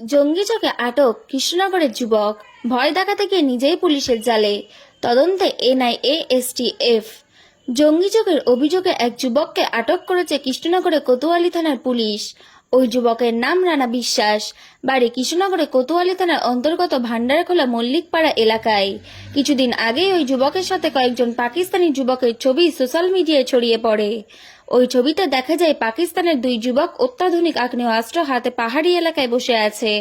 জঙ্গি চোখে আটক কৃষ্ণনগরের যুবক। ভয় দেখাতে গিয়ে নিজেই পুলিশের জালে। তদন্তে এনআইএ এসটিএফ জঙ্গি চোখের অভিযোগে এক যুবককে আটক করেছে কৃষ্ণনগরের কোতোয়ালি থানার পুলিশ। ওই যুবকের নাম রানা বিশ্বাস। বাড়ি কৃষ্ণনগরের কোতোয়ালি থানার অন্তর্গত ভান্ডারখোলা মল্লিকপাড়া এলাকায়। কিছুদিন আগেই ওই যুবকের সাথে কয়েকজন পাকিস্তানি যুবকের ছবি সোশ্যাল মিডিয়ায় ছড়িয়ে পড়ে। ওই ছবিতে দেখা যায় পাকিস্তানের দুই যুবক অত্যাধুনিক আগ্নেয়াস্ত্র হাতে পাহাড়ি এলাকায় বসে আছে।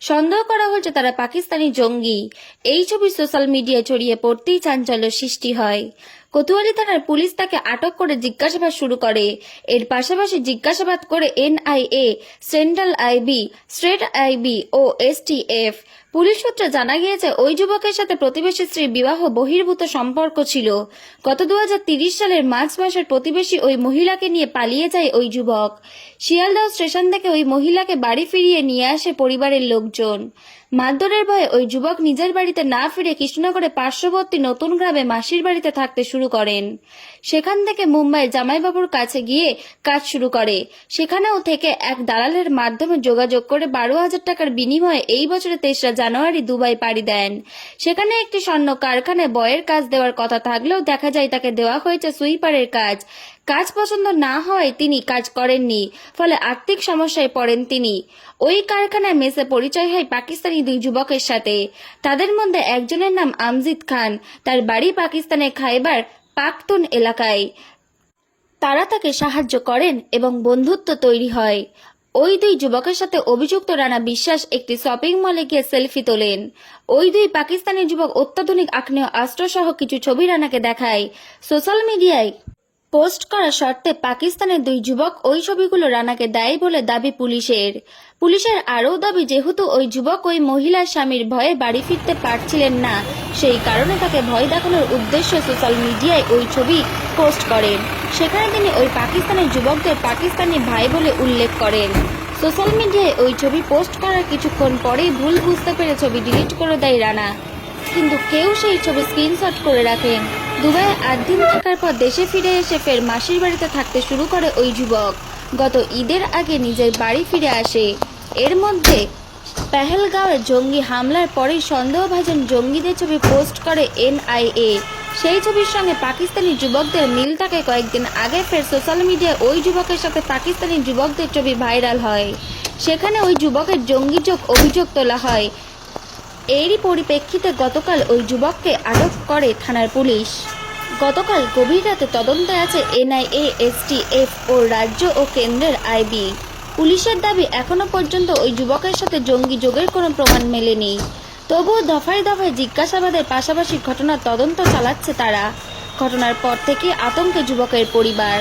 সন্দেহ করা হচ্ছে তারা পাকিস্তানি জঙ্গি। এই ছবি সোশ্যাল মিডিয়ায় ছড়িয়ে পড়তেই চাঞ্চল্য সৃষ্টি হয়। কোতোয়ালি থানার পুলিশ তাকে আটক করে জিজ্ঞাসাবাদ শুরু করে। এর পাশাপাশি জিজ্ঞাসাবাদ করে NIA, central IB state IB ও এসটিএফ। পুলিশ সূত্রে জানা গিয়েছে, ওই যুবকের সাথে প্রতিবেশী স্ত্রীর বিবাহ বহির্ভূত সম্পর্ক ছিল। গত দু সালের মার্চ মাসের প্রতিবেশী ওই মহিলাকে নিয়ে পালিয়ে যায় ওই যুবক। শিয়ালদহ স্টেশন থেকে ওই মহিলাকে বাড়ি ফিরিয়ে নিয়ে আসে পরিবারের লোকজন। মারধরের ভয়ে ওই যুবক নিজের বাড়িতে না ফিরে কৃষ্ণনগরে পার্শ্ববর্তী নতুন গ্রামে মাসির বাড়িতে থাকতে শুরু করেন। সেখান থেকে মুম্বাইয়ের জামাইবাবুর কাছে গিয়ে কাজ শুরু করে। সেখানেও থেকে এক দালালের মাধ্যমে যোগাযোগ করে বারো হাজার টাকার বিনিময়ে এই বছরের তেসরা জানুয়ারি দুবাই পাড়ি দেন। সেখানে একটি স্বর্ণ কারখানায় বয়ের কাজ দেওয়ার কথা থাকলেও দেখা যায় তাকে দেওয়া হয়েছে সুইপারের কাজ। কাজ পছন্দ না হয় তিনি কাজ করেননি, ফলে আর্থিক সমস্যায় পড়েন তিনি। ওই কারখানায় মেসে পরিচয় হয় পাকিস্তানি দুই যুবকের সাথে। তাদের মধ্যে একজনের নাম আমজিদ খান, তার বাড়ি পাকিস্তানের খাইবার পাখতুন এলাকায়। তারা তাকে সাহায্য করেন এবং বন্ধুত্ব তৈরি হয়। ওই দুই যুবকের সাথে অভিযুক্ত রানা বিশ্বাস একটি শপিং মলে গিয়ে সেলফি তোলেন। ওই দুই পাকিস্তানি যুবক অত্যাধুনিক আগ্নেয় অস্ত্র সহ কিছু ছবি রানাকে দেখায়। সোশ্যাল মিডিয়ায় পোস্ট করা শর্তে পাকিস্তানের দুই যুবক ওই ছবিগুলো রানাকে দেয় বলে দাবি পুলিশের। পুলিশের আরও দাবি, যেহেতু ওই যুবক ওই মহিলার স্বামীর ভয়ে বাড়ি ফিরতে পারছিলেন না, সেই কারণে তাকে ভয় দেখানোর উদ্দেশ্যে সোশ্যাল মিডিয়ায় ওই ছবি পোস্ট করেন। সেখানে তিনি ওই পাকিস্তানের যুবকদের পাকিস্তানি ভাই বলে উল্লেখ করেন। সোশ্যাল মিডিয়ায় ওই ছবি পোস্ট করার কিছুক্ষণ পরেই ভুল বুঝতে পেরে ছবি ডিলিট করে দেয় রানা। কিন্তু কেউ সেই ছবি স্ক্রিনশট করে রাখেন। দুবাইয়ে আট দিন থাকার পর দেশে ফিরে এসে ফের মাসির বাড়িতে থাকতে শুরু করে ওই যুবক। গত ঈদের আগে নিজের বাড়ি ফিরে আসে। এর মধ্যে পেহেলগাঁওয়ে জঙ্গি হামলার পরেই সন্দেহভাজন জঙ্গিদের ছবি পোস্ট করে এনআইএ। সেই ছবির সঙ্গে পাকিস্তানি যুবকদের মিল থাকে কয়েকদিন আগে ফের সোশ্যাল মিডিয়ায় ওই যুবকের সাথে পাকিস্তানি যুবকদের ছবি ভাইরাল হয়। সেখানে ওই যুবকের জঙ্গি চোখ অভিযোগ তোলা হয়। এরই পরিপ্রেক্ষিতে গতকাল ওই যুবককে আটক করে থানার পুলিশ। গতকাল গভীর রাতে তদন্তে আছে এনআইএ এসটিএফ ও রাজ্য ও কেন্দ্রের আইবি। পুলিশের দাবি এখনও পর্যন্ত ওই যুবকের সাথে জঙ্গি যোগের কোনো প্রমাণ মেলেনি। তবুও দফায় দফায় জিজ্ঞাসাবাদের পাশাপাশি ঘটনার তদন্ত চালাচ্ছে তারা। ঘটনার পর থেকে আতঙ্কে যুবকের পরিবার।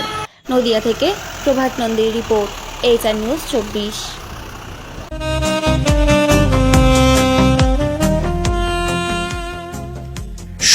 নদিয়া থেকে প্রভাত নন্দীর রিপোর্ট, এইচআর নিউজ চব্বিশ।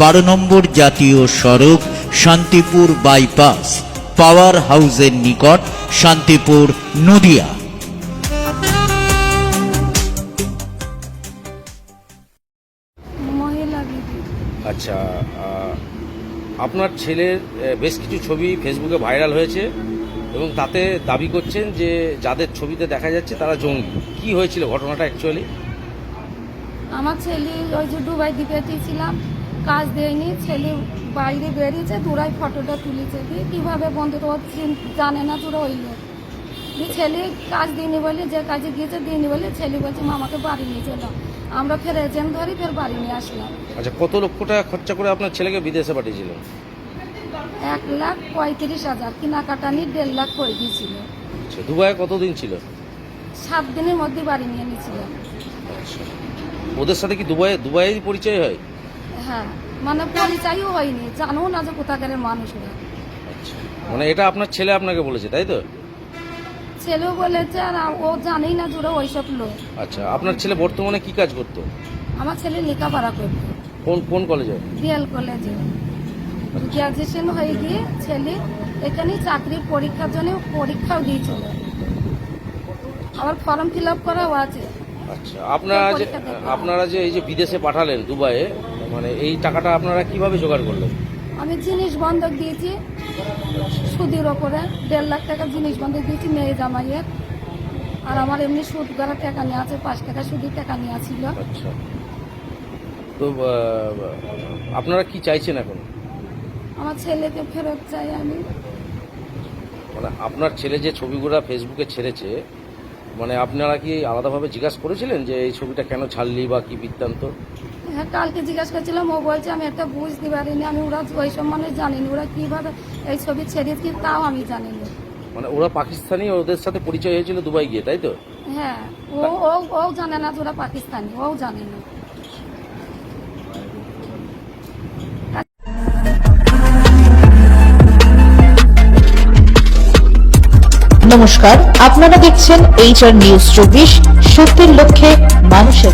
বারো নম্বর জাতীয় সড়ক শান্তিপুর বাইপাস পাওয়ার হাউসের নিকট শান্তিপুর নদিয়া। আচ্ছা আপনার ছেলের বেশ কিছু ছবি ফেসবুকে ভাইরাল হয়েছে এবং তাতে দাবি করছেন যে যাদের ছবিতে দেখা যাচ্ছে তারা জঙ্গি। কি হয়েছিল ঘটনাটা অ্যাকচুয়ালি আমার ছেলে ওই যে দুবাই দিকেছিলাম কাজ দেয়নি ছেলে বাইরে বেরিয়েছে তোরাই ফটোটা তুলেছে। দিয়ে কীভাবে বন্ধু? তো জানে না তোরা ওই লোক। দিয়ে ছেলে কাজ দিইনি বলে যে কাজে গিয়েছে দিইনি বলে ছেলে বলছে মামাকে বাড়ি নিয়ে চলো। আমরা ফের এজেন্ট ধরি ফের বাড়ি নিয়ে আসলাম। আচ্ছা কত লক্ষ টাকা খরচা করে আপনার ছেলেকে বিদেশে পাঠিয়েছিল? এক লাখ পঁয়ত্রিশ হাজার কেনাকাটা নিয়ে দেড় লাখ করে দিয়েছিল। আচ্ছা দুবাইয়ে কতদিন ছিল? সাত দিনের মধ্যে বাড়ি নিয়ে নিয়েছিলাম আচ্ছা। ওদের সাথে কি দুবাই দুবাইয়ের পরিচয় হয়? হ্যাঁ মানে পরিচয়ও হয়নি জানো না যে কোথাকারের মানুষরা আচ্ছা মানে এটা আপনার ছেলে আপনাকে বলেছে তাই তো? ছেলেও বলেছে আর ও জানেই না জুড়ে ওইসব লোক। আচ্ছা আপনার ছেলে বর্তমানে কি কাজ করতো? আমার ছেলে লেখাপড়া করতো। কোন কোন কলেজে? বিএল কলেজে। গ্র্যাজুয়েশন হয়ে গিয়ে ছেলে এখানে চাকরির পরীক্ষার জন্য পরীক্ষাও দিয়েছিল। আবার ফর্ম ফিল আপ করাও আছে। আচ্ছা আপনারা যে আপনারা যে এই যে বিদেশে পাঠালেন দুবাইয়ে মানে এই টাকাটা আপনারা কীভাবে জোগাড় করলেন? আমি জিনিস বন্ধক দিয়েছি সুদের ওপরে। দেড় লাখ টাকা জিনিস বন্ধক দিয়েছি মেয়ে জামাইয়ের। আর আমার এমনি সুদ করা টাকা নিয়ে আছে পাঁচ টাকা সুদের টাকা নেওয়া ছিল। আচ্ছা। তো আপনারা কি চাইছেন এখন? আমার ছেলেকে ফেরত চাই আমি। মানে আপনার ছেলে যে ছবিগুলো ফেসবুকে ছেড়েছে মানে আপনারা কি আলাদাভাবে জিজ্ঞাসা করেছিলেন যে এই ছবিটা কেন ছাড়লি বা কি বৃত্তান্ত? হ্যাঁ কালকে জিজ্ঞাসা করছিলাম ও বলছে আমি একটা বুঝতে পারিনি আমি ওরা ওই সব মানুষ জানিনি ওরা কীভাবে এই ছবি ছেড়েছি তাও আমি জানিনি। মানে ওরা পাকিস্তানি ওদের সাথে পরিচয় হয়েছিল দুবাই গিয়ে তাই তো? হ্যাঁ ও ও ও জানে না যে ওরা পাকিস্তানি ও জানে না। নমস্কার আপনারা দেখছেন এইচআর নিউজ চব্বিশ সত্যের লক্ষ্যে মানুষের